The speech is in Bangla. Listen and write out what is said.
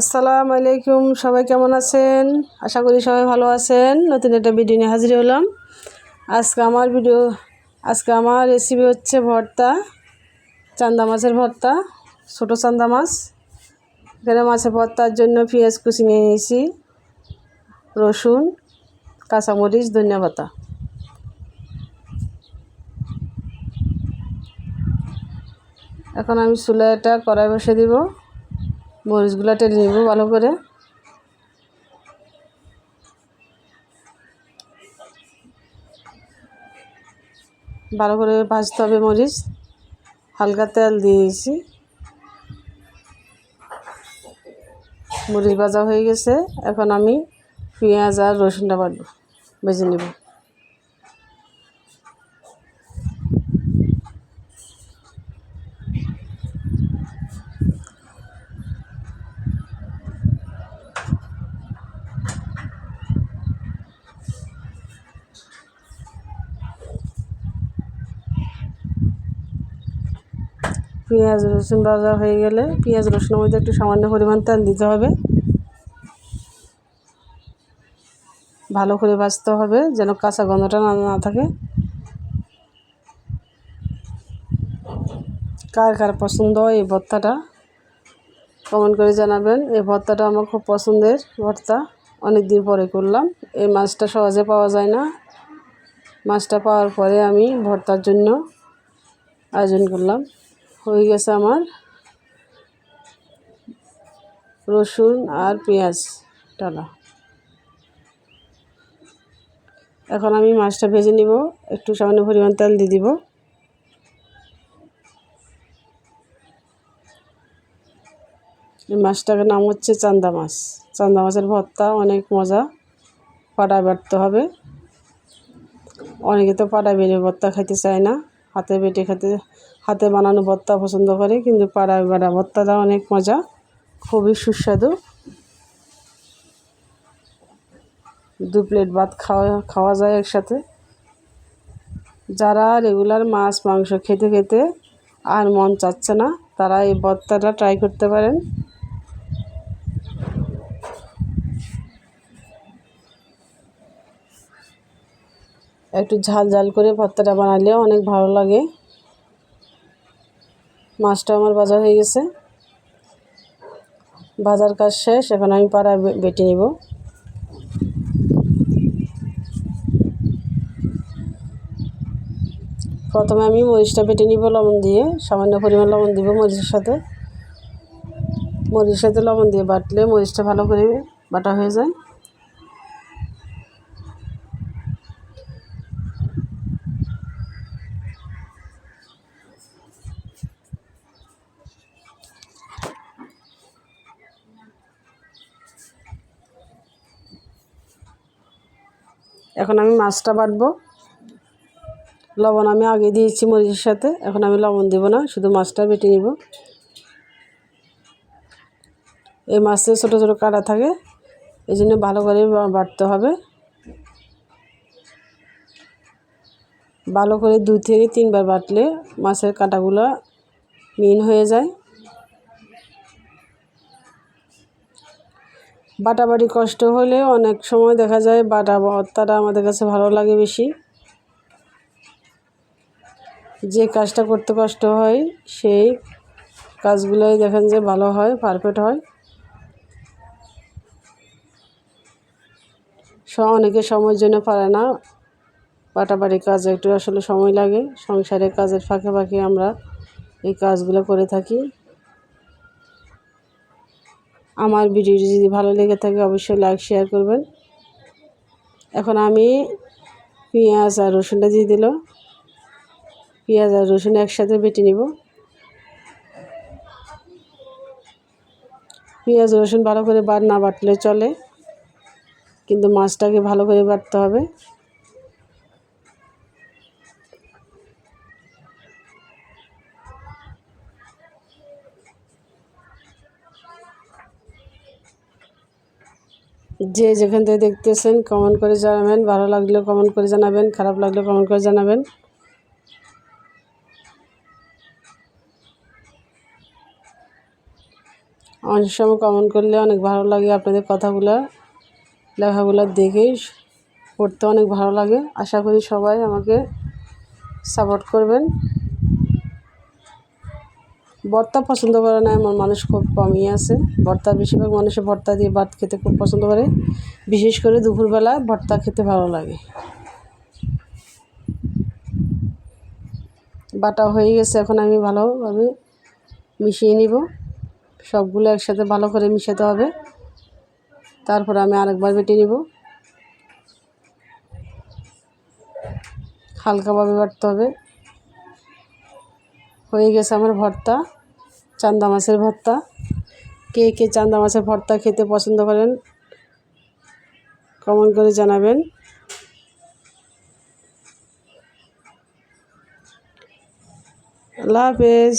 আসসালামু আলাইকুম, সবাই কেমন আছেন? আশা করি সবাই ভালো আছেন। নতুন একটা ভিডিও নিয়ে হাজির হলাম। আজকে আমার ভিডিও আজকে আমার রেসিপি হচ্ছে ভর্তা, চান্দা মাছের ভর্তা, ছোটো চান্দা মাছ। এখানে মাছের ভর্তার জন্য পেঁয়াজ কুচি নিয়ে নিয়েছি, রসুন, কাঁচামরিচ, ধনিয়া পাতা। এখন আমি চুলাটা কড়াই বসে দিব। মরিচগুলো টেনে নিব ভালো করে। ভালো করে ভাজতে হবে মরিচ। হালকা তেল দিয়েছি। মরিচ ভাজা হয়ে গেছে। এখন আমি পেঁয়াজ আর রসুনটা বাটব, ভেজে নেব। পেঁয়াজ, রসুন ভাজা হয়ে গেলে পেঁয়াজ, রসুনের মধ্যে একটু সামান্য পরিমাণ তেল দিতে হবে। ভালো করে ভাজতে হবে যেন কাঁচা গন্ধটা না না থাকে। কার কার পছন্দ হয় এই ভর্তাটা কমেন্ট করে জানাবেন। এই ভর্তাটা আমার খুব পছন্দের ভর্তা অনেক দিন পরে করলাম। এই মাছটা সহজে পাওয়া যায় না। মাছটা পাওয়ার পরে আমি ভর্তার জন্য আয়োজন করলাম। হয়ে গেছে আমার রসুন আর পেঁয়াজ টালা এখন আমি মাছটা ভেজে নিব, একটু সামান্য পরিমাণ তেল দিয়ে দিব। এই মাছটার নাম হচ্ছে চান্দা মাছ। চান্দা মাছের ভর্তা অনেক মজা পাটা বাটতে হবে। অনেকে তো পাটা বেড়ে ভর্তা খাইতে চায় না, হাতে বেটে খেতে হাতে বানানো ভর্তা পছন্দ করে, কিন্তু পাড়ায় বাড়া ভর্তাটা অনেক মজা। খুবই সুস্বাদু। দু প্লেট ভাত খাওয়া খাওয়া যায় একসাথে। যারা রেগুলার মাছ, মাংস খেতে খেতে আর মন চাচ্ছে না, তারা এই ভর্তাটা ট্রাই করতে পারেন। একটু ঝাল ঝাল করে ভর্তাটা বানালেও অনেক ভালো লাগে। মাছটা আমার বাজার হয়ে গেছে। বাজার কাজ শেষ, এখন আমি পাড়ায় বেটে নিব। প্রথমে আমি মরিচটা বেটে নিব লবণ দিয়ে, সামান্য পরিমাণ লবণ দিব মরিচের সাথে। মরিচের সাথে লবণ দিয়ে বাটলে মরিচটা ভালো করে বাটা হয়ে যায়। এখন আমি মাছটা বাটবো। লবণ আমি আগে দিয়েছি মরিচের সাথে, এখন আমি লবণ দেবো না, শুধু মাছটা বেটে নিব। এই মাছে ছোটো ছোটো কাটা থাকে, এই জন্য ভালো করে বাটতে হবে। ভালো করে দু থেকে তিনবার বাটলে মাছের কাঁটাগুলো মিন হয়ে যায়। বাটাবাটি কষ্ট হলে অনেক সময় দেখা যায় বাটা ভর্তাটা আমাদের কাছে ভালো লাগে বেশি। যে কাজটা করতে কষ্ট হয়, সেই কাজগুলোই দেখেন যে ভালো হয় পারফেক্ট হয়। অনেকে সময়ের জন্য পারে না। বাটাবাড়ি কাজ একটু আসলে সময় লাগে, সংসারের কাজের ফাঁকে ফাঁকে আমরা এই কাজগুলো করে থাকি। আমার ভিডিওটি যদি ভালো লেগে থাকে, অবশ্যই লাইক শেয়ার করবেন। এখন আমি পেঁয়াজ আর রসুনটা দিয়ে দিল। পেঁয়াজ আর রসুন একসাথে বেটে নিব। পেঁয়াজ, রসুন ভালো করে বাট না বাটলে চলে, কিন্তু মাছটাকে ভালো করে বাটতে হবে। যে যেখান থেকে দেখতেছেন কমেন্ট করে জানাবেন। ভালো লাগলেও কমেন্ট করে জানাবেন, খারাপ লাগলেও কমেন্ট করে জানাবেন। অনেক সময় কমেন্ট করলে অনেক ভালো লাগে আপনাদের কথাগুলো, লেখাগুলো দেখেই পড়তে অনেক ভালো লাগে। আশা করি সবাই আমাকে সাপোর্ট করবেন। ভর্তা পছন্দ করে না, এমন মানুষ খুব কমই আছে। ভর্তা, বেশিরভাগ মানুষে ভর্তা দিয়ে ভাত খেতে খুব পছন্দ করে। বিশেষ করে দুপুরবেলা ভর্তা খেতে ভালো লাগে। বাটা হয়ে গেছে, এখন আমি ভালোভাবে মিশিয়ে নিব। সবগুলো একসাথে ভালো করে মিশাতে হবে। তারপর আমি আরেকবার বেটে নিব। হালকাভাবে বাটতে হবে। হয়ে গেছে আমার ভর্তা, চান্দা মাছের ভর্তা। কে কে চান্দা মাছের ভর্তা খেতে পছন্দ করেন কমেন্ট করে জানাবেন। আল্লাহ হাফেজ।